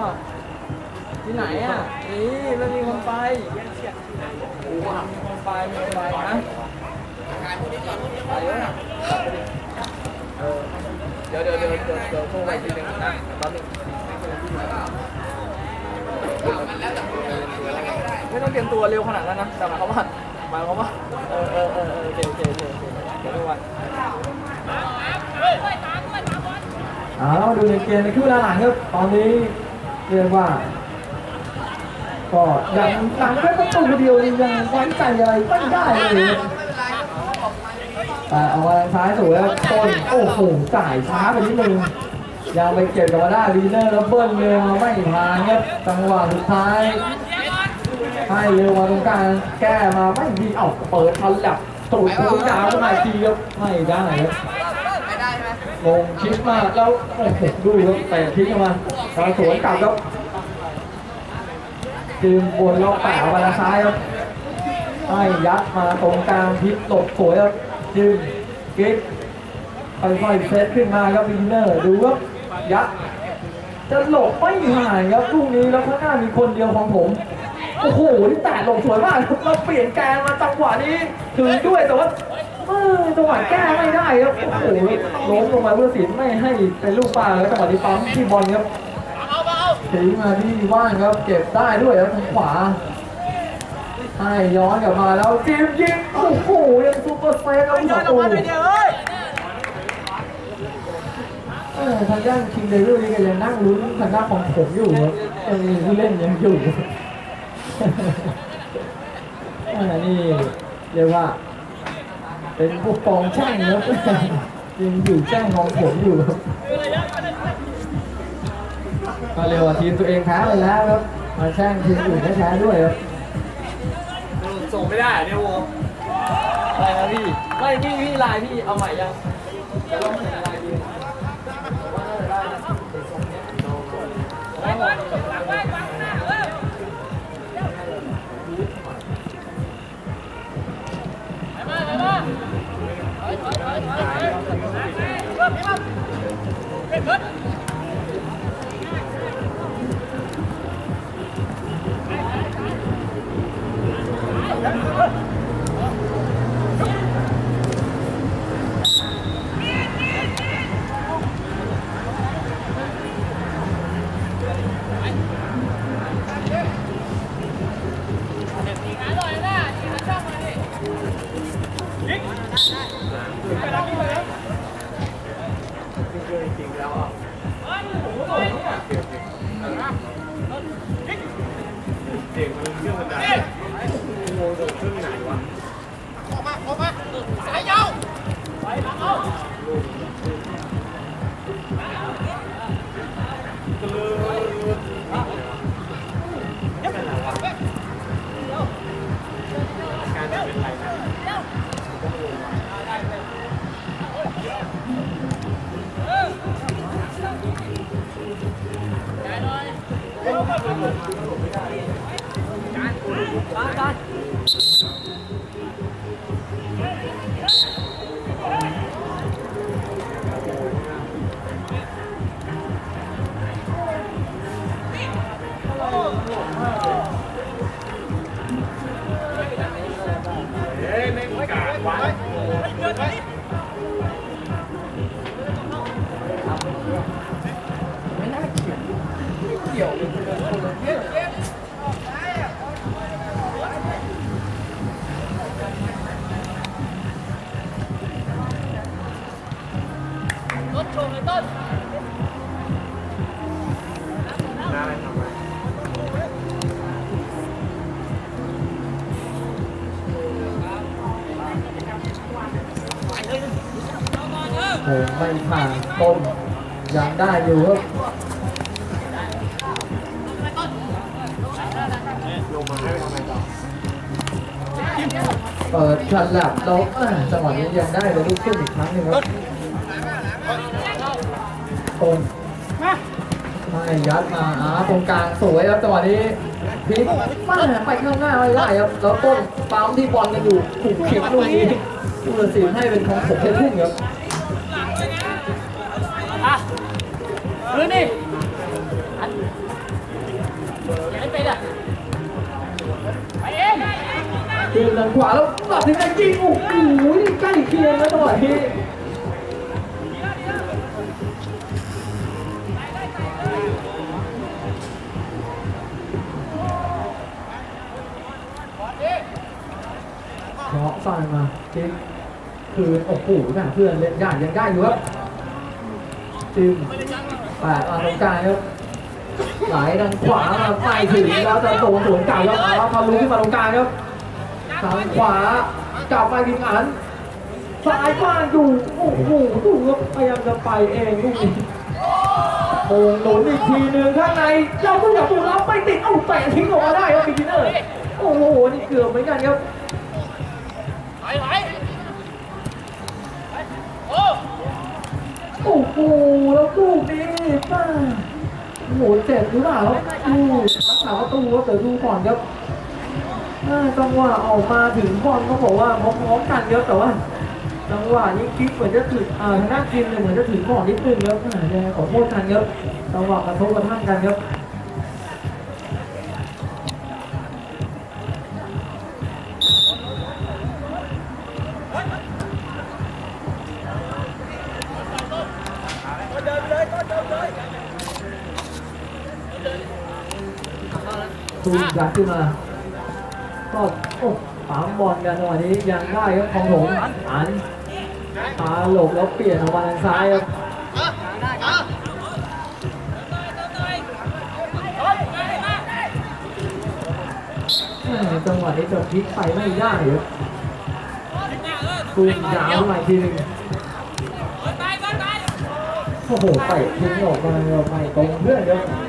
อะ ที่ไหนอะ นี่แล้วมีคนไปมีคนไปมีคนไปนะไปเยอะนะเออเดี๋ยวเดี๋ยวเดี๋ยวเดี๋ยวเดี๋ยวโทรไปทีนึงนะแป๊บนึงไม่ต้องเตรียมตัวเร็วขนาดนั้นนะแต่หมายความว่าหมายความว่าเออเออเออเออโอเคโอเคโอเคโอเคเดี๋ยวดูวันอ่าเรามาดูในเกมในครึ่งเวลาหลังครับตอนนี้ เรียกว่าก็ยังหลังแค่ประตูเดียวนี่ยังไว้ใจอะไรไม่ได้เลยแต่เอามางซ้ายสวยแล้วต้นโอ้โหจ่ายช้าไปนิดนึงยังไปเก็บกับมาได้วีเนอร์แล้วเบิ้ลเร็วไม่ผ่านครับจังหวะสุดท้ายให้เร็วมาตรงกลางแก้มาไม่ดีเอ้าเปิดทันแลบตูดตูดยาวขึ้นมาอีกทีครับไม่ได้ครับ ลงชิปมาแล้วโอ้โหดูครับแต่ทิ้งออกมาตาสวนกลับครับจืมบนแล้วแปะออกมาทาซ้ายครับให้ยัดมาตรงกลางพิษหลบสวยครับจืมกิ๊กค่อยๆเซตขึ้นมาครับวินเนอร์ดูครับยัดจะหลบไม่ห่างครับลูกนี้แล้วข้างหน้ามีคนเดียวของผมโอ้โหนี่แตะหลบสวยมากครับเราเปลี่ยนแกนมาจังหวะนี้ถึงด้วยแต่ว่า เออจังหวะแก้ไม่ได้ครับโอ้โหล้มลงมาเพื่อสินไม่ให้เป็นลูกปลาแล้วจังหวะที่ปั๊มที่บอลครับทิ้งมาที่ว่างครับ เก็บได้ด้วยครับทางขวาให้ย้อนกลับมาแล้วจิ้มยิงโอ้โหยังซุปเปอร์เซฟครับประตูเออทางด้านคิงเดวิลนี่ก็ยังนั่งลุ้นทางด้านของผมอยู่ครับยังมีผู้เล่นยังอยู่อ่านี่เรียกว่า เป็นพวกกองแช่งครับยังอยู่แช่งมองผมอยู่ครับก็เรียกว่าทีมตัวเองแพ้ไปแล้วครับ มาแช่งทีมอื่นไม่แพ้ด้วยครับส่งไม่ได้เนี่ยโวอะไรนะพี่ ไม่พี่พี่ลน์พี่เอาใหม่ยังจะลองส่งไลน์ดีผมว่าน่าจะได้นะ ไม่ เกี่ยวเลยคนละคนละเรื่องโอ้ไม่ผ่านต้นยังได้อยู่ครับ เปิดฉลับแล้วอ่าจังหวะนี้ยังได้เลยลูกขึ้นอีกครั้งหนึงครับต้นไม่ยัดมาอาตรงกลางสวยครับจังหวะนี้พลิกมาไปข้างหน้าไม่ได้ครับแล้วต้นปั๊มที่บอลกันอยู่ถูกเข็มลูกนี้ผู้ตัดสินให้เป็นของผมเพชรพุ่งครับอะคืนนี่ ดึงทางขวาแล้วตัดสินใจยิงโอ้โหใกล้เคียงแล้วจังหวะนี้เคาะซ้ายมาเจ๊คือโอ้โหแม่เพื่อนเล่นยากยังได้อยู่ครับจิ้มแปะมาตรงกลางครับไหลทางขวามาไปถึงแล้วจะโดนสวนกลับแล้วเอาพอรู้ขึ้นมาตรงกลางครับ ทางขวากลับไปพิงอันซ้ายบ้านอยู่โอ้โหดูครับพยายามจะไปเองลูกนี้โอ้หนุนอีกทีหนึ่งข้างในเจ้าผู้หญิงผู้รับไปติดเอ้าเตะทิ้งออกมาได้ครับบิกินเนอร์โอ้โหนี่เกือบเหมือนกันครับโอ้โหแล้วลูกนี้ป้าโอ้โหเจ็บหรือเปล่าครับดูรักษาประตูครับเดี๋ยวดูก่อนครับ อ่าจังหวะออกมาถึงบอลเขาบอกว่าพร้อมๆกันเยอะแต่ว่าจังหวะนี้คิดเหมือนจะถึงอ่าทางด้านทีมเนี่ยเหมือนจะถึงก่อนนิดนึงครับอ่าเนี่ยขอโทษกันครับจังหวะกระทบกระทั่งกันครับตูนยัดขึ้นมา ก็โอ้ปามบอลกันจังหวะนี้ยังได้ครับของผมอันพาหลบแล้วเปลี่ยนออกมาทางซ้ายครับจังหวะนี้จะพลิกไปไม่ได้ครับตูนยาวมาอีกทีหนึงโอ้โหเตะทิ้งออกมาไม่ตรงเพื่อนครับ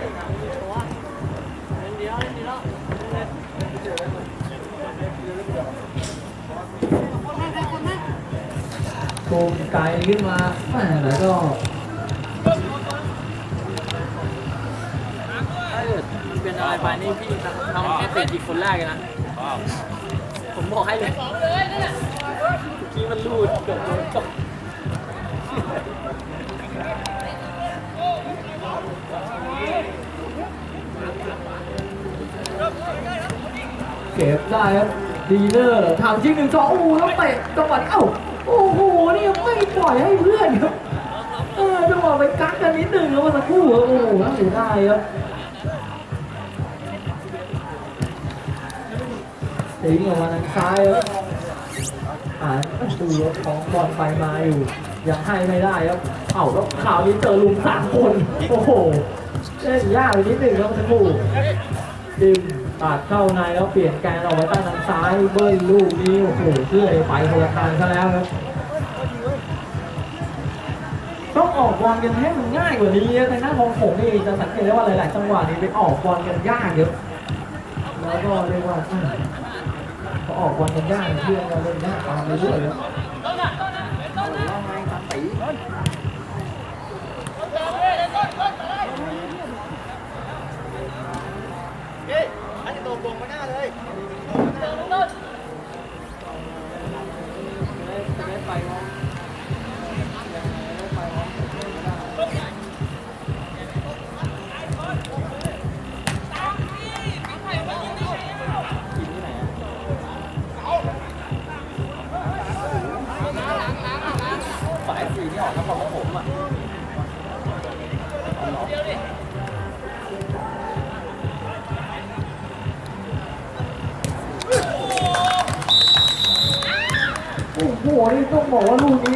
ตูมไกลขึ้นมาแม่แล้วก็ถ้าเกิดมันเป็นอะไรไปนี่พี่ทำแค่เตะอีกคนแรกเลยนะ ผมบอกให้เลยเมื่อกี้มันรูดเกือบโดนตกเก็บได้ครับดีเนอร์ทำชิงหนึ่งสองโอ้โหแล้วเตะจังหวะนี้เอ้าโอ้โห นี่ไม่ปล่อยให้เพื่อนครับเออจังหวะไปกักกันนิดนึงแล้วเมื่อสักครู่ครับโอ้โหน่าเสียดายครับทิ้งออกมาทางซ้ายครับอ่านดูครับของบอลไปมาอยู่ยังให้ไม่ได้ครับเอ้าแล้วข่าวนี้เจอลุมสามคน โอ้โหเล่นยากไปนิดหนึ่งครับเมื่อสักคู่ดึงตัดเข้าในแล้วเปลี่ยนแกนออกไปตั้งทางซ้ายเบิ้ลลูกนี้โอ้โหเชื่อไปคนละทางซะแล้วครับ ออกบอลกันให้มันง่ายกว่านี้นะทางหน้าของผมนี่จะสังเกตได้ว่าหลาย ๆ จังหวะนี้ไปออกบอลกันยากเยอะแล้วก็เรียกว่าอะพอออกบอลกันยากเพื่อนเราเล่นยากตามไปเรื่อยเลย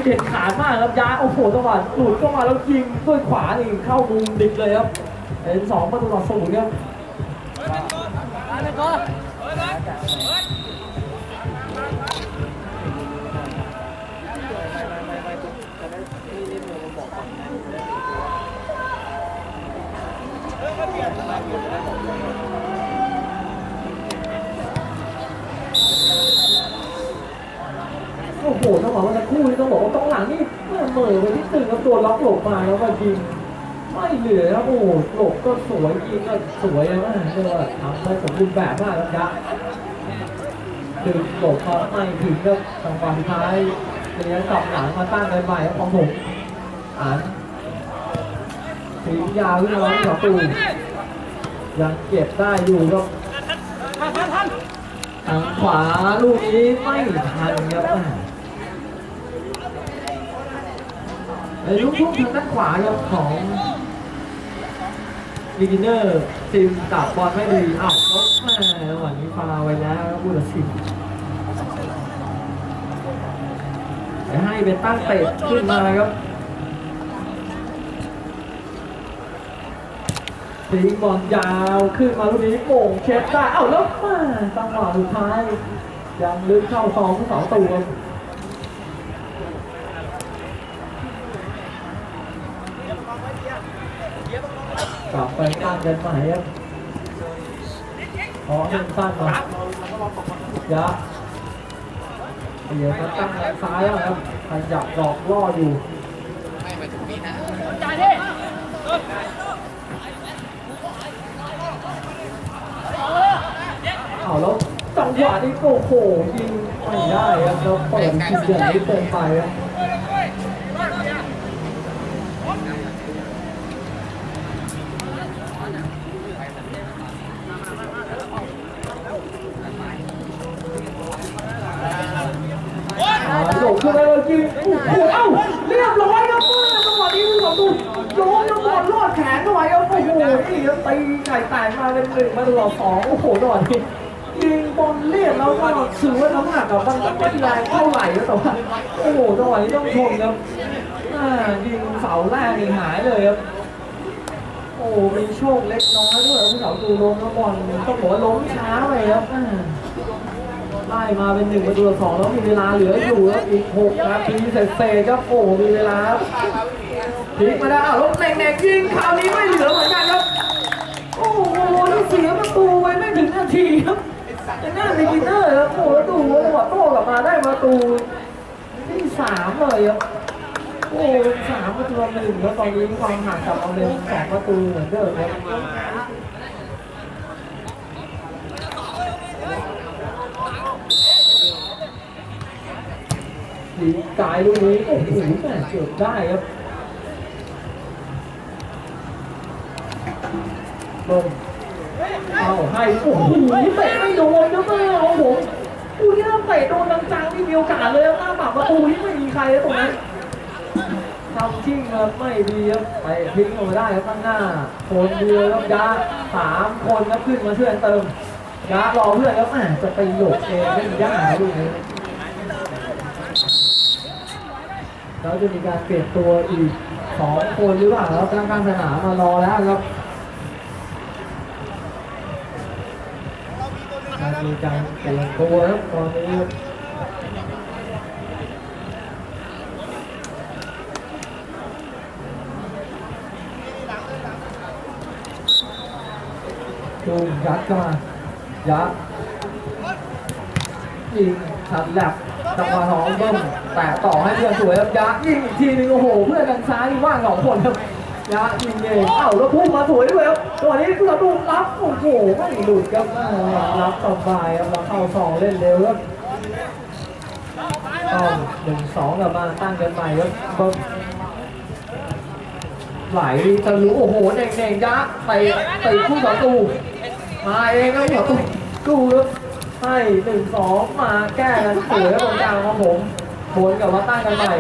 เด็ดขาดมากครับยาโอ้โหจังหวะหลุดเข้ามาแล้วยิงด้วยขวานี่เข้ามุมดิบเลยครับเป็นสองประตูต่อศูนย์ครับโต้องบอกว่าทั้งคู่นี่ต้องบอกว่าต้องหลังนี่เมื่อเหม่อไปที่ตึงแล้วตัวล็อกหลบมาแล้วก็ยิงไม่เหลือครับโอ้โหหลบก็สวยยิงก็สวยมากเรียว่าทำได้สมบูรณ์แบบมากครับยะดึงหลบเขาไม่ถึงครับจังหวะสุดท้ายเลี้ยงกลับหลังมาตั้งกันใหม่ครับของผมอ่านถึงยาวขึ้นมาที่ประตูยังเก็บได้อยู่ครับทางขวาลูกนี้ไม่ทันครับอ่าใน ลูกทุ่งทางด้านขวาครับของบิกินเนอร์ทีมจับบอลไม่ดีอ้าวลบแม่วันนี้ฟาไว้แล้วผู้ตัดสินจะให้เป็นตั้งเตะขึ้นมาครับทิ้งบอลยาวขึ้นมาลูกนี้โป่งเช็ดได้เอ้าแล้วมาจังหวะสุดท้ายยังลึกเข้าซองทั้งสองตัวครับ กลับไปตั้งกันใหม่ครับขอหนึ่งสั้นมายะเดี๋ยวมาตั้งทางซ้ายแล้วครับขยับดอกล่ออยู่เอาแล้วจังหวะนี้โอ้โหยิงไม่ได้ครับแล้วเปิดทีเดียวนี้เต็มไปครับ อ่าหลงขึ้นไปเลยจริงโอ้โหเอ้าเรียบร้อยครับว่าจังหวะนี้คุณผู้ชมดูโยนแล้วบอลลอดแขนเข้าไปครับโอ้โหนี่ครับตีไก่แตกมาเป็นหนึ่งมาต่อสองโอ้โหจังหวะนี้ยิงบอลเลียบแล้วก็ถือว่าน้ำหนักอะมันก็ไม่แรงเท่าไหร่นะแต่ว่าโอ้โหจังหวะนี้ต้องชมครับอายิงเสาแรกนี่หายเลยครับโอ้มีโชคเล็กน้อยด้วยผู้เสาดูลงแล้วบอลต้องบอกว่าล้มช้าไปครับ ไล่มาเป็นหนึ่งประตูสองแล้วมีเวลาเหลืออยู่ครับอีกหกนาทีเศษๆครับโอ้มีเวลาพลิกมาได้อ้าวแล้วแหน่งยิงคราวนี้ไม่เหลือเหมือนกันครับโอ้โหนี่เสียประตูไปไม่ถึงนาทีครับยังน่าจะกินเนอร์ครับโอ้โหแล้วดูจัวโต้กลับมาได้ประตูที่สามเลยครับโอ้สามประตูหนึ่งแล้วตอนนี้ความห่างกับเอาเร็วสองประตูเหมือนเดิมครับ ดีกายลูกนี้โอ้โหแม่เกือบได้ครับลงเอาให้โอ้โหเตะไม่โดนนะแม่โอ้โหกูนี่ถ้าเตะโดนจังๆนี่มีโอกาสเลยหน้าปากประตูนี่ไม่มีใครแล้วตรงนั้นทำชิ่งครับไม่ดีครับไปทิ้งออกมาได้ครับข้างหน้าคนเดียวครับยาสามคนครับขึ้นมาช่วยกันเติมยารอเพื่อนครับแหมจะไปหลดเองไม่ยากนะลูกนี้ แล้วจะมีการเปลี่ยนตัวอีกสองคนหรือเปล่าครับกลางกางสนามมารอแล้วครับมีการเปลี่ยนตัวครับตอนนี้ครับดูยัดเข้ามายัดยิงชัดแลบ จังหวะของเบิ้มแต่ต่อให้เพื่อนสวยครับยัดยิงอีกทีนึงโอ้โห เพื่อนทางซ้ายว่างสองคนครับยัดยิงเองเอ้าแล้วพุ่งมาสวยด้วยครับตัวนี้เราดูรับโอ้โหไม่หลุดครับอ่ารับสบายครับแล้วเข้าสองเล่นเร็วครับต้องหนึ่งสองกลับมาตั้งกันใหม่ครับเบิ้มไหลทะลุโอ้โหเน่งๆยัดไปไปคู่ต่อตูมาเองครับต่อตูกูครับ ให้หนึ่งสองมาแก้กันสวยครับตรงกลางครับผมบนกับว่าตั้งกันใหม่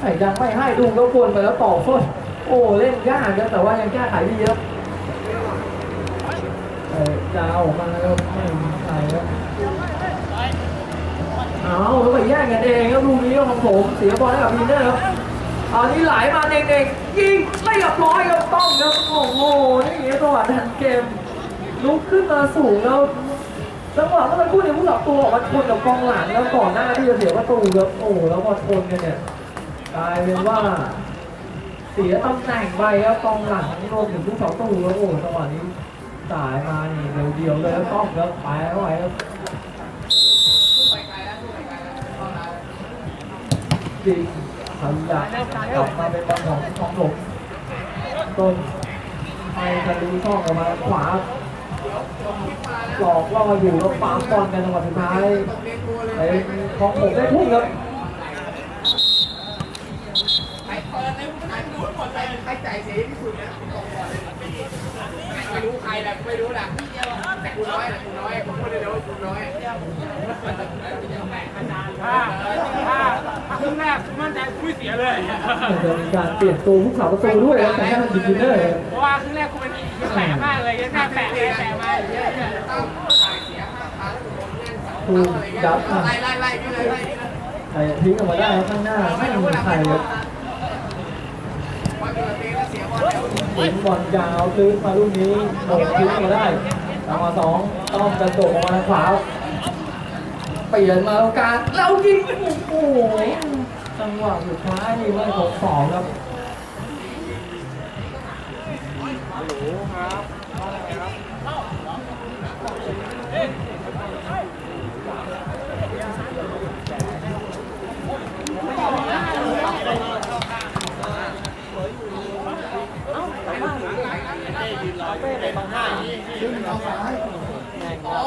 แต่ยังไม่ให้ดูก็ควรไปแล้วต่อโทษโอ้เล่นยากนะแต่ว่ายังแก้ไขดีครับเออจะเอาออกมาแล้วไม่ใครครับเอาแล้วไปแย่งกันเองครับลูกนี้ของผมเสียบอลให้กับพีเนอร์ครับอันนี้ไหลมาเด็กๆยิงไม่เรียบร้อยครับต้องครับโอ้โหนี่อย่างนี้จังหวะทันเกม ลุกขึ้นมาสูงแล้วจังหวะเมื่อสักครู่เนี่ยผู้หลับตัวออกมาชนกับกองหลังแล้วก่อนหน้าที่จะเสียประตูครับโอ้แล้วพอชนกันเนี่ยกลายเป็นว่า เสียตำแหน่งไปครับกองหลังรวมถึงทุกสองตูแล้วโอ้จังหวะนี้สายมานี่เดียวเดียวๆเลยแล้วต้องครับไปเข้าไปครับจริงทำอยากกลับมาเป็นบอลของของหลงต้นไปทะลุช่องออกมาขวา หลอกล่ออยู่แล้วปาบอนกันจังหวะสุดท้ายไอ้ของผมได้พุ่งครับใครคนไม่รู้ใครแหละไม่รู้แหละแต่คุณน้อยแหละคุณน้อยผมคนเดียวกูน้อยถ้าถ้าครึ่งแรกมั่นใจคุยเสียเลยการเปลี่ยนตัวผู้สาวประตูด้วยแล้วแต่ให้มันดีดีเนอร์เพราะว่าครึ่งแรก แปลกมากเลยยังหน้าแปลกเลยแปลกมากเยอะเลยทูยับอะไล่ไล่ไล่ไปเลยไล่ใครทิ้งออกมาได้ครับข้างหน้าไม่มีใครครับวันเกิดปีแล้วเสียบอลแล้วยิงบอลยาวตื้นมาลูกนี้โดนทิ้งออกมาได้จังหวะสองต้องกระโดดออกมาทางขวาเปลี่ยนมาตรงกลางแล้วยิงโอ้โหจังหวะสุดท้ายนี่ไม่ครบสองครับ อ๋อ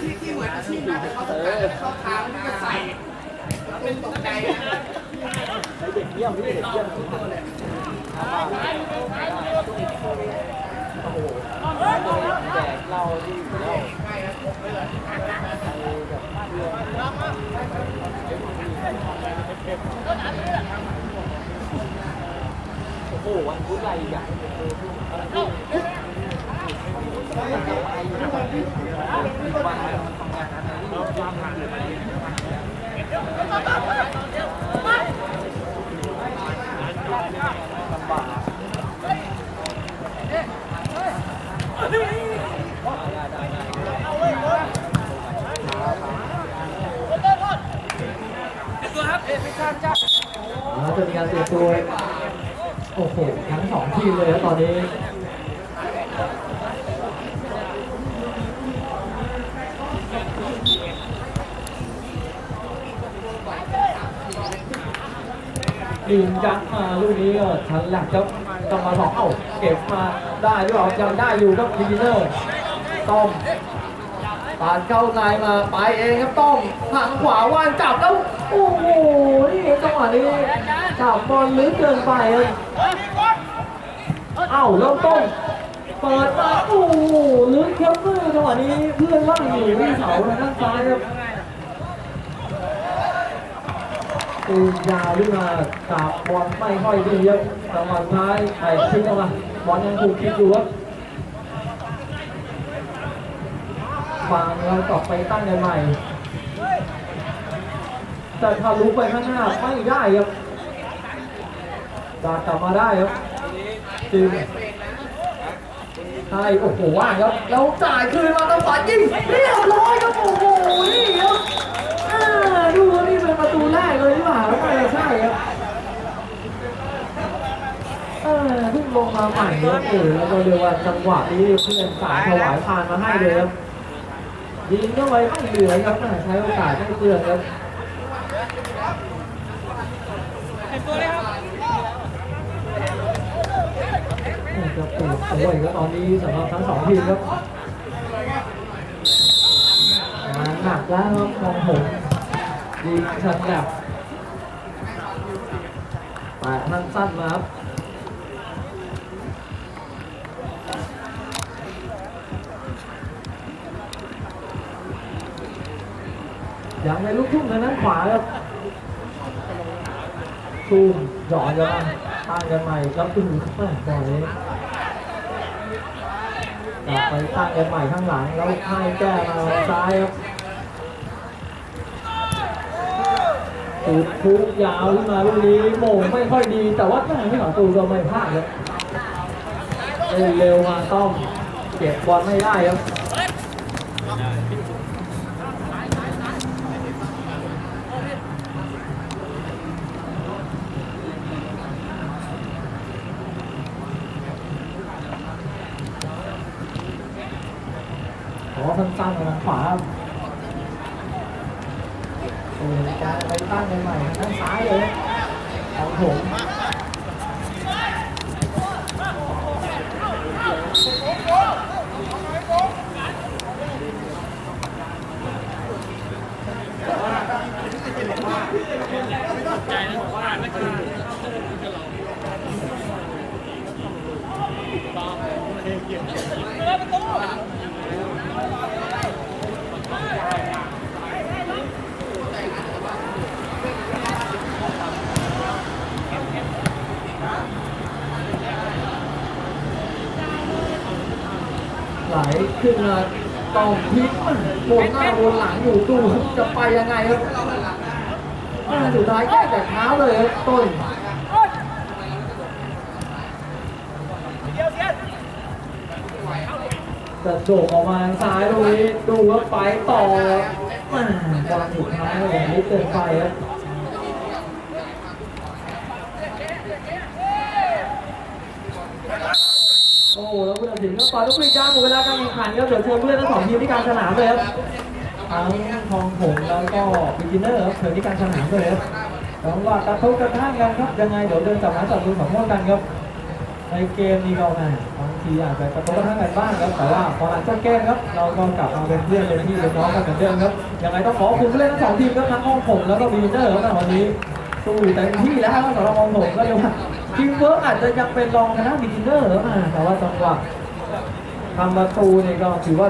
ที่ที่เหมือนอาชีพนะแต่เขาต้องการจะเข้าทางมันก็ใส่เป็นตกใจนะเด็กเยี่ยมเด็กเยี่ยมทุกคนเลยแดกเราดีอยู่แล้วโอ้โหวันพุธอะไรอีกอะ แล้วจะมีการเรียมตัวโอ้โหทั้งสอยครับตอนะ นี้ก็ทันหลักครับต้องมาสองเอ้าเก็บมาได้หรือเปล่ายังได้อยู่ครับดิเนอร์ต้อมปาดเข้าในมาไปเองครับต้อมทางขวาว่านจับแล้วโอ้โหนี่จังหวะนี้จับบอลลึกเกินไปครับเอ้าแล้วต้อมเปิดมาโอ้โหลึกครับเพื่อจังหวะนี้เพื่อนว่างอยู่ที่เสาทางด้านซ้ายครับ ตูยาวขึ้นมาจับบอลไม่ค่อยดีครับจังหวะท้ายไอ้ทิ้งออกมาบอลยังถูกคิดอยู่ครับฟังแล้วต่อไปตั้งกันใหม่แต่ทะลุไปข้างหน้าไม่ได้ครับจะกลับมาได้ครับจึงใช่โอ้โหว่างครับแล้วจ่ายคืนมาต้องฝันยิงเรียบร้อยครับโอ้โหนี่ครับดู นี่เป็นประตูแรกเลยหรือเปล่าไม่ใช่ครับเออเพิ่งลงมาใหม่ครับโอ้โหแล้วก็เรียกว่าจังหวะนี้เพื่อนสายถวายพานมาให้เลยครับยิงเข้าไปไม่เหลือครับใช้โอกาสไม่เพื่อนครับเป็นตัวเลยครับโอ้วดโอ้ยครับตอนนี้สำหรับทั้งสองทีมครับหนักแล้วครับมองผม ยิงชันแบบแปะท่านสั้นมาครับอย่างในลูกทุ่งทางด้านขวาครับตูมหยอดกันมาตั้งกันใหม่แล้วคือแม่บอลนี้กลับไปตั้งกันใหม่ข้างหลังแล้วให้แก้มาซ้ายครับ พุกยาวขึ้นมาลูกนี้โมงไม่ค่อยดี แต่ว่าแม่ไม่หลังตูก็ไม่พลาดเล่นเร็วมาต้อมเก็บบอลไม่ได้ครับขอสั้นๆทางขวา ไปตั้งใหม่ๆทางซ้ายเลยของผมเปิดประตู ขึ้นมาต้องพลิกบนหน้าบนหลังอยู่ดูครับจะไปยังไงครับอ่าสุดท้ายแก้แต่เท้าเลยครับต้นจะโดดออกมาทางซ้ายตรงนี้ดูว่าไปต่อแม่บอลสุดท้ายเลยนิดเกินไปครับ โอ้แล้วผู้ตัดสินก็ปล่อยลูกฟรีจ้างหมดเวลาการแข่งขันครับเดี๋ยวเชิญผู้เล่นทั้งสองทีมที่การสนามเลยครับทั้งทองผงแล้วก็บิกินเนอร์ครับเชิญที่การสนามเลยครับจังหวะกระทบกระทั่งกันครับยังไงเดี๋ยวเดินจับไม้จับมือขอโทษกันครับในเกมนี้ก็แหมบางทีอาจจะกระทบกระทั่งกันบ้างครับแต่ว่าพอหลังจากเกมครับ เราก็กลับมาเป็นเพื่อนเป็นพี่เป็นน้องกันเหมือนเดิมครับยังไงต้องขอบคุณผู้เล่นทั้งสองทีมครับทั้งห้องผมแล้วก็บีเนอร์ครับในวันนี้สู้เต็มที่แล้วครับสำหรับห้องผมก็เรียว ทีมเวิร์กอาจจะยังเป็นรองคณะบีเนอร์หรือเปล่าแต่ว่าจังหวะทำประตูเนี่ยก็ถือว่า